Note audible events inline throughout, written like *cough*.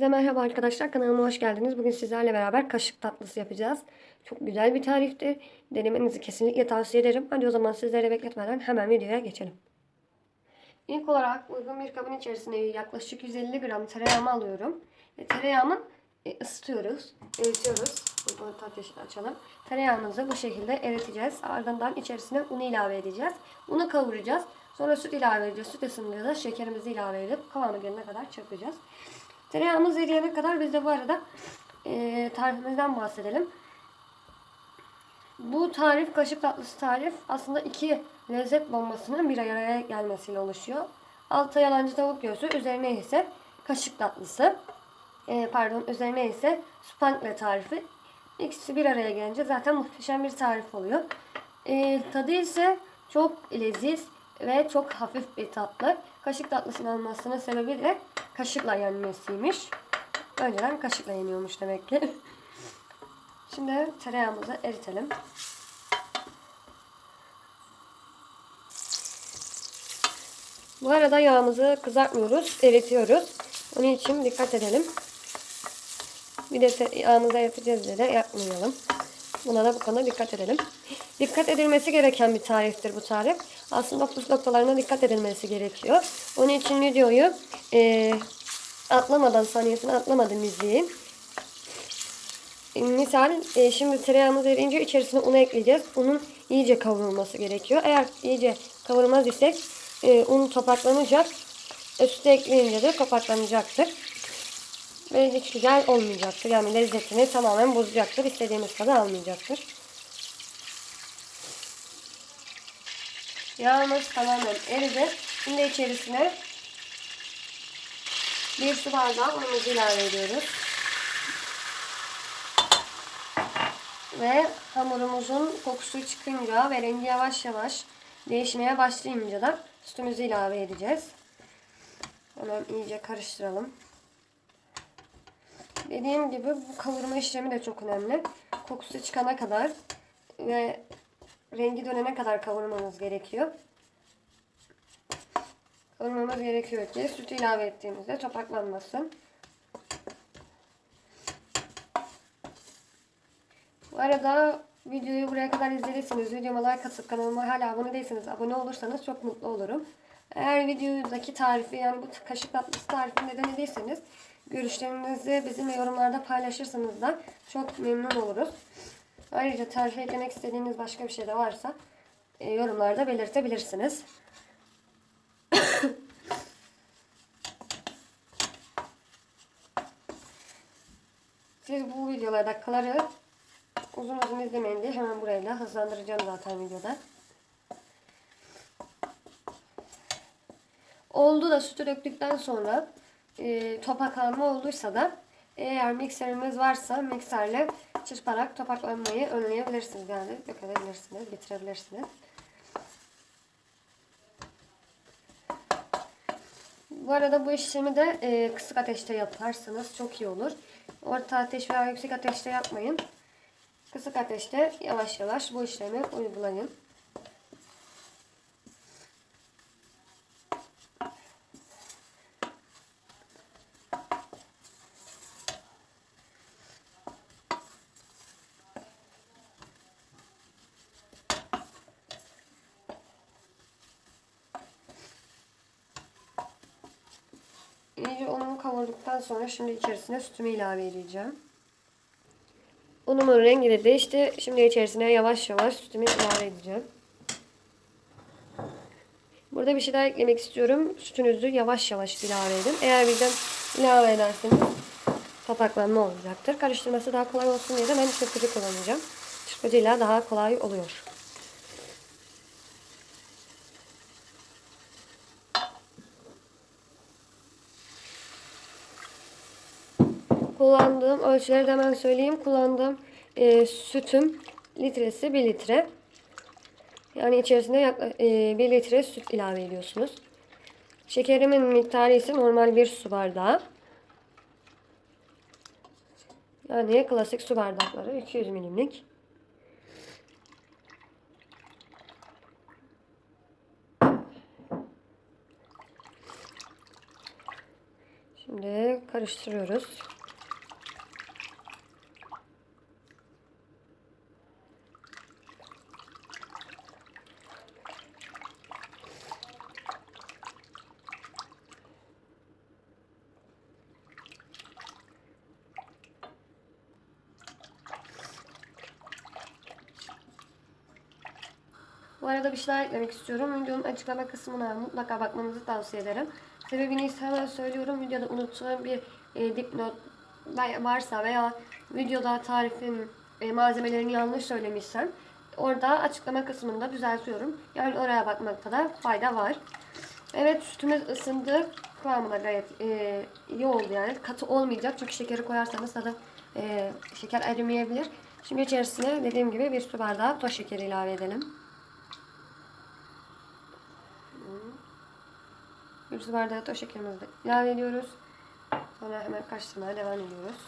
Hepinize merhaba arkadaşlar. Kanalıma hoş geldiniz. Bugün sizlerle beraber kaşık tatlısı yapacağız. Çok güzel bir tariftir. Denemenizi kesinlikle tavsiye ederim. Hadi o zaman sizlere bekletmeden hemen videoya geçelim. İlk olarak uygun bir kabın içerisine yaklaşık 150 gram tereyağımı alıyorum. Ve tereyağımı e, ısıtıyoruz, eritiyoruz. Bunu ateşini açalım. Tereyağımızı bu şekilde eriteceğiz. Ardından içerisine un ilave edeceğiz. Unu kavuracağız. Sonra süt ilave edeceğiz. Süt ısınınca da şekerimizi ilave edip kıvamı gelene kadar çırpacağız. Tereyağımız eriyene kadar biz de bu arada e, tarifimizden bahsedelim. Bu tarif kaşık tatlısı tarif aslında iki lezzet bombasının bir araya gelmesiyle oluşuyor. Altta yalancı tavuk göğsü, üzerine ise kaşık tatlısı. E, pardon, üzerine ise spangle tarifi. İkisi bir araya gelince zaten muhteşem bir tarif oluyor. E, tadı ise çok leziz ve çok hafif bir tatlı. Kaşık tatlısının olmasının sebebi de kaşıkla yenmesiymiş. Önceden kaşıkla yeniyormuş demek ki. *laughs* Şimdi tereyağımızı eritelim. Bu arada yağımızı kızartmıyoruz, eritiyoruz. Onun için dikkat edelim. Bir de yağımızı eriteceğiz diye de yapmayalım. Buna da bu konuda dikkat edelim. Dikkat edilmesi gereken bir tariftir bu tarif. Aslında püf noktalarına dikkat edilmesi gerekiyor. Onun için videoyu e, atlamadan, saniyesini atlamadan izleyin. E, misal e, şimdi tereyağımız erince içerisine unu ekleyeceğiz. Unun iyice kavrulması gerekiyor. Eğer iyice kavurmaz isek e, un topaklanacak. Üstü ekleyince de topaklanacaktır. Ve hiç güzel olmayacaktır. Yani lezzetini tamamen bozacaktır. İstediğimiz tadı almayacaktır. Yağımız tamamen eridi. Şimdi içerisine bir su bardağı unumuzu ilave ediyoruz. Ve hamurumuzun kokusu çıkınca ve rengi yavaş yavaş değişmeye başlayınca da sütümüzü ilave edeceğiz. Hemen iyice karıştıralım. Dediğim gibi bu kavurma işlemi de çok önemli. Kokusu çıkana kadar ve rengi dönene kadar kavurmamız gerekiyor. Kavurmamız gerekiyor ki sütü ilave ettiğimizde topaklanmasın. Bu arada videoyu buraya kadar izlediyseniz videoma like atıp kanalıma hala abone değilseniz abone olursanız çok mutlu olurum. Eğer videodaki tarifi yani bu kaşık tatlısı tarifini denediyseniz görüşlerinizi bizimle yorumlarda paylaşırsanız da çok memnun oluruz. Ayrıca tarife eklemek istediğiniz başka bir şey de varsa e, yorumlarda belirtebilirsiniz. *coughs* Siz bu videolardakları uzun uzun izlemeyin diye hemen burayla hızlandıracağım zaten videoda. Oldu da sütü döktükten sonra e, topaklanma olduysa da eğer mikserimiz varsa mikserle çırparak topaklanmayı önleyebilirsiniz. Yani dökebilirsiniz, bitirebilirsiniz. Bu arada bu işlemi de e, kısık ateşte yaparsanız çok iyi olur. Orta ateş veya yüksek ateşte yapmayın. Kısık ateşte yavaş yavaş bu işlemi uygulayın. İyice kavurduktan sonra şimdi içerisine sütümü ilave edeceğim. Unumun rengi de değişti. Şimdi içerisine yavaş yavaş sütümü ilave edeceğim. Burada bir şey daha eklemek istiyorum. Sütünüzü yavaş yavaş ilave edin. Eğer birden ilave ederseniz topaklanma olacaktır. Karıştırması daha kolay olsun diye de ben çırpıcı kullanacağım. Çırpıcıyla daha kolay oluyor. Kullandığım ölçüleri de hemen söyleyeyim. Kullandığım e, sütüm litresi 1 litre. Yani içerisine yaklaşık e, 1 litre süt ilave ediyorsunuz. Şekerimin miktarı ise normal bir su bardağı. Yani klasik su bardakları 200 milimlik. Şimdi karıştırıyoruz. Bu arada bir şeyler eklemek istiyorum. Videonun açıklama kısmına mutlaka bakmanızı tavsiye ederim. Sebebini ise hemen söylüyorum. Videoda unutulan bir e, dipnot varsa veya videoda tarifin e, malzemelerini yanlış söylemişsem orada açıklama kısmında düzeltiyorum. Yani oraya bakmakta da fayda var. Evet sütümüz ısındı. Kıvamı da gayet e, iyi oldu yani. Katı olmayacak çünkü şekeri koyarsanız tadı e, şeker erimeyebilir. Şimdi içerisine dediğim gibi bir su bardağı toz şekeri ilave edelim. Bir su bardağı toz şekerimizi de ilave ediyoruz. Sonra hemen karıştırmaya devam ediyoruz.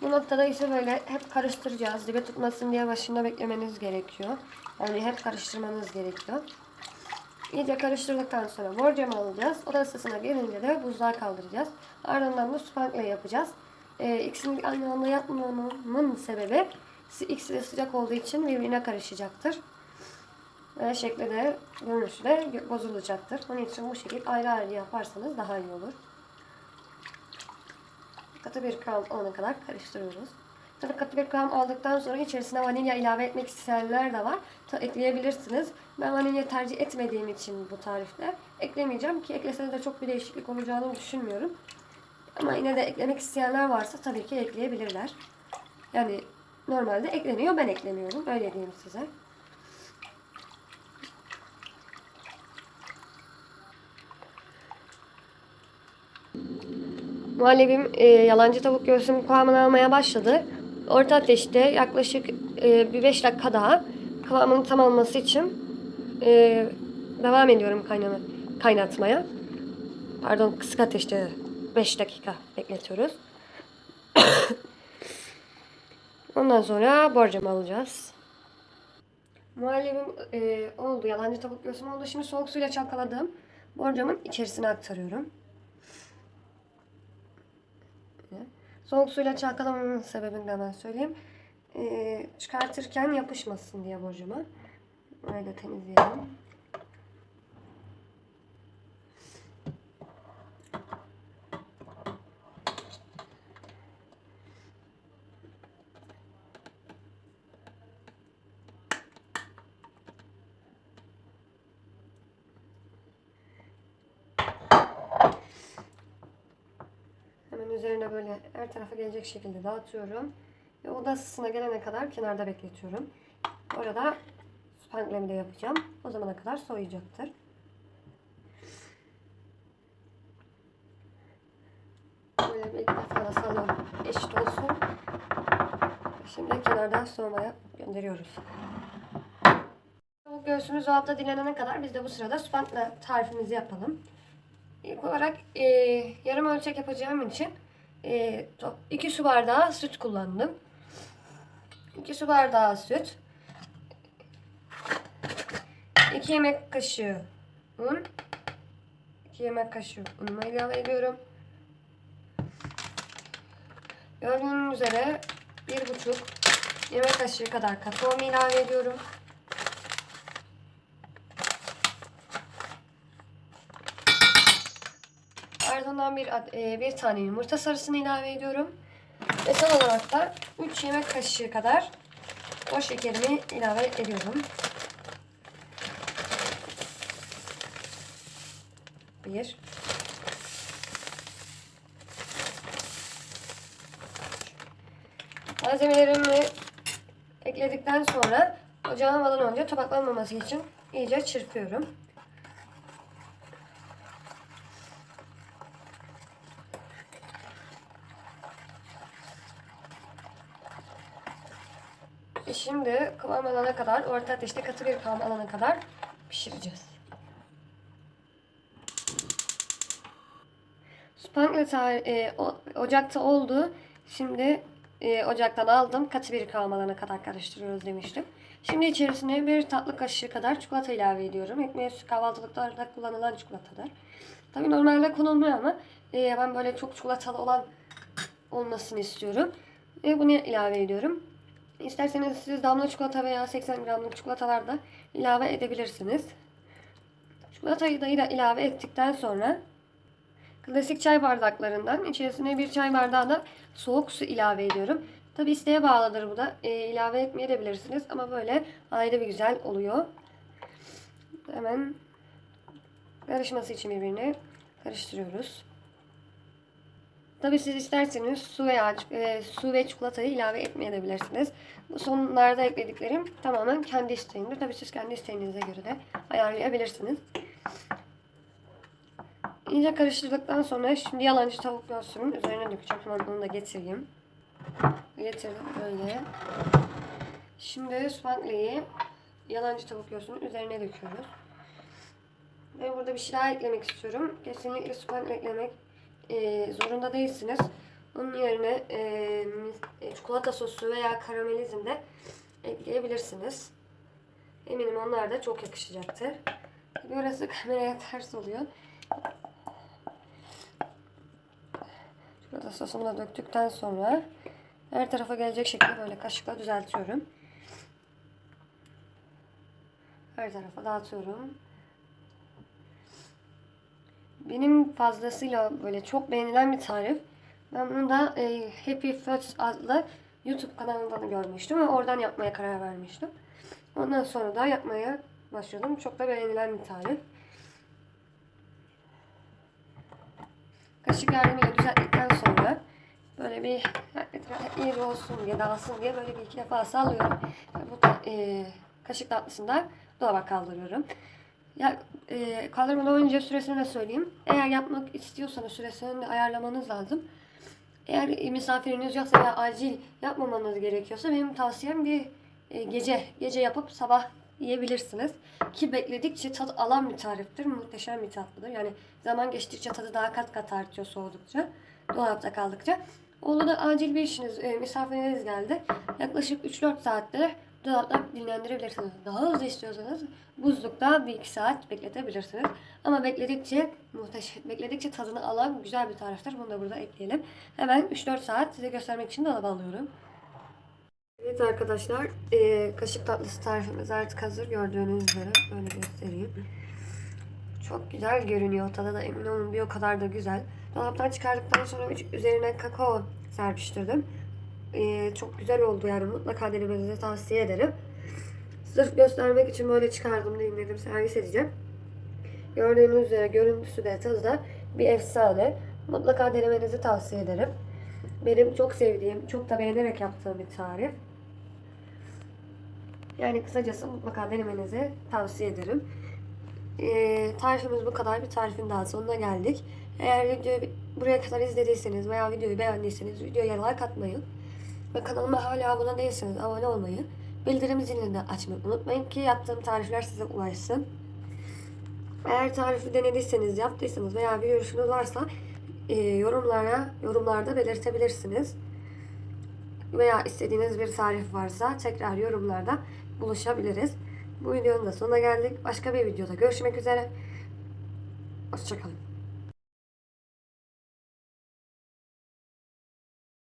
Bu noktada ise böyle hep karıştıracağız. Dibe tutmasın diye başında beklemeniz gerekiyor. Yani hep karıştırmanız gerekiyor. İyice karıştırdıktan sonra borcamı alacağız. Oda ısısına gelince de buzluğa kaldıracağız. Ardından da spankle yapacağız. Ee, ikisini bir aynı anda yapmamamın sebebi ikisi de sıcak olduğu için birbirine karışacaktır. Ve şekli de görünüşü de bozulacaktır. Onun için bu şekilde ayrı ayrı yaparsanız daha iyi olur. Katı bir kıvam olana kadar karıştırıyoruz. Tabii katı bir kıvam aldıktan sonra içerisine vanilya ilave etmek isteyenler de var. Ta ekleyebilirsiniz. Ben vanilya tercih etmediğim için bu tarifte eklemeyeceğim ki ekleseniz de çok bir değişiklik olacağını düşünmüyorum. Ama yine de eklemek isteyenler varsa tabii ki ekleyebilirler. Yani normalde ekleniyor ben eklemiyorum. Öyle diyeyim size. Muhallebim e, yalancı tavuk göğsüm kıvamını almaya başladı. Orta ateşte yaklaşık e, bir 5 dakika daha kıvamının tam olması için e, devam ediyorum kaynama, kaynatmaya. Pardon kısık ateşte 5 dakika bekletiyoruz. *coughs* Ondan sonra borcamı alacağız. Muhallebim e, oldu. Yalancı tavuk göğsüm oldu. Şimdi soğuk suyla çalkaladım. Borcamın içerisine aktarıyorum. Soğuk suyla çalkalamamın sebebini de hemen söyleyeyim. Ee, çıkartırken yapışmasın diye borcama. Böyle de temizleyelim. Hemen üzerine böyle her tarafa gelecek şekilde dağıtıyorum. Ve oda ısısına gelene kadar kenarda bekletiyorum. Orada spanglemi de yapacağım. O zamana kadar soğuyacaktır. Böyle bir iki defa da. Eşit olsun. Şimdi kenardan soğumaya gönderiyoruz. Göğsümüz altta dinlenene kadar biz de bu sırada spangle tarifimizi yapalım. İlk olarak e, yarım ölçek yapacağım için 2 su bardağı süt kullandım. 2 su bardağı süt. 2 yemek kaşığı un. 2 yemek kaşığı unumu ilave ediyorum. Gördüğünüz üzere 1,5 yemek kaşığı kadar kakaomu ilave ediyorum. Ardından bir, e, bir tane yumurta sarısını ilave ediyorum. Ve son olarak da 3 yemek kaşığı kadar o şekerimi ilave ediyorum. Bir. Malzemelerimi ekledikten sonra ocağa almadan önce topaklanmaması için iyice çırpıyorum. Şimdi kıvam alana kadar, orta ateşte katı bir kıvam alana kadar pişireceğiz. Spangle tar- e, ocakta oldu. Şimdi e, ocaktan aldım. Katı bir kıvam alana kadar karıştırıyoruz demiştim. Şimdi içerisine bir tatlı kaşığı kadar çikolata ilave ediyorum. Ekmeğe kahvaltılıklarda kullanılan çikolatalar. Tabii normalde konulmuyor ama e, ben böyle çok çikolatalı olan olmasını istiyorum. Ve bunu ilave ediyorum. İsterseniz siz damla çikolata veya 80 gramlık çikolatalar da ilave edebilirsiniz. Çikolatayı da ila- ilave ettikten sonra klasik çay bardaklarından içerisine bir çay bardağı da soğuk su ilave ediyorum. Tabi isteğe bağlıdır bu da. E, ilave etmeyebilirsiniz ama böyle ayrı bir güzel oluyor. Hemen karışması için birbirine karıştırıyoruz. Tabi siz isterseniz su veya e, su ve çikolatayı ilave etmeyebilirsiniz. Bu sonlarda eklediklerim tamamen kendi isteğimdir. Tabi siz kendi isteğinize göre de ayarlayabilirsiniz. İyice karıştırdıktan sonra şimdi yalancı tavuk göğsünün üzerine dökeceğim. Hemen onu da getireyim. Getirdim böyle. Şimdi spangleyi yalancı tavuk göğsünün üzerine döküyoruz. Ve burada bir şey daha eklemek istiyorum. Kesinlikle spangle eklemek e, zorunda değilsiniz. Onun yerine e, e, çikolata sosu veya karamelizm de ekleyebilirsiniz. Eminim onlar da çok yakışacaktır. Tabii orası kameraya ters oluyor. Çikolata sosunu da döktükten sonra her tarafa gelecek şekilde böyle kaşıkla düzeltiyorum. Her tarafa dağıtıyorum. Benim fazlasıyla böyle çok beğenilen bir tarif. Ben bunu da e, Happy Foods adlı YouTube kanalından görmüştüm ve oradan yapmaya karar vermiştim. Ondan sonra da yapmaya başladım. Çok da beğenilen bir tarif. Kaşık yardımıyla düzelttikten sonra böyle bir iyi olsun diye dağılsın diye böyle bir iki defa sallıyorum. Bu da e, kaşık tatlısını da dolaba kaldırıyorum. Ya e, kaldırmadan önce süresini de söyleyeyim. Eğer yapmak istiyorsanız süresini de ayarlamanız lazım. Eğer misafiriniz yoksa ya acil yapmamanız gerekiyorsa benim tavsiyem bir e, gece gece yapıp sabah yiyebilirsiniz. Ki bekledikçe tadı alan bir tariftir. Muhteşem bir tatlıdır. Yani zaman geçtikçe tadı daha kat kat artıyor soğudukça. Dolapta kaldıkça. Oldu da acil bir işiniz, e, misafiriniz geldi. Yaklaşık 3-4 saatte dolapta dinlendirebilirsiniz. Daha hızlı istiyorsanız buzlukta 1-2 saat bekletebilirsiniz. Ama bekledikçe muhteşem, bekledikçe tadını alan güzel bir tariftir. Bunu da burada ekleyelim. Hemen 3-4 saat size göstermek için dolaba alıyorum. Evet arkadaşlar, e, kaşık tatlısı tarifimiz artık hazır. Gördüğünüz üzere böyle göstereyim. Çok güzel görünüyor. Tadı da emin olun bir o kadar da güzel. Dolaptan çıkardıktan sonra üzerine kakao serpiştirdim. E, çok güzel oldu yani mutlaka denemenizi tavsiye ederim. Sırf göstermek için böyle çıkardım dedim servis edeceğim. Gördüğünüz üzere görüntüsü de tadı da bir efsane. Mutlaka denemenizi tavsiye ederim. Benim çok sevdiğim, çok da beğenerek yaptığım bir tarif. Yani kısacası mutlaka denemenizi tavsiye ederim. Ee, tarifimiz bu kadar. Bir tarifin daha sonuna geldik. Eğer videoyu buraya kadar izlediyseniz veya videoyu beğendiyseniz videoya like atmayı ve kanalıma hala abone değilseniz abone olmayı, bildirim zilini de açmayı unutmayın ki yaptığım tarifler size ulaşsın. Eğer tarifi denediyseniz, yaptıysanız veya bir görüşünüz varsa e, yorumlara, yorumlarda belirtebilirsiniz. Veya istediğiniz bir tarif varsa tekrar yorumlarda buluşabiliriz. Bu videonun da sonuna geldik. Başka bir videoda görüşmek üzere. Hoşçakalın.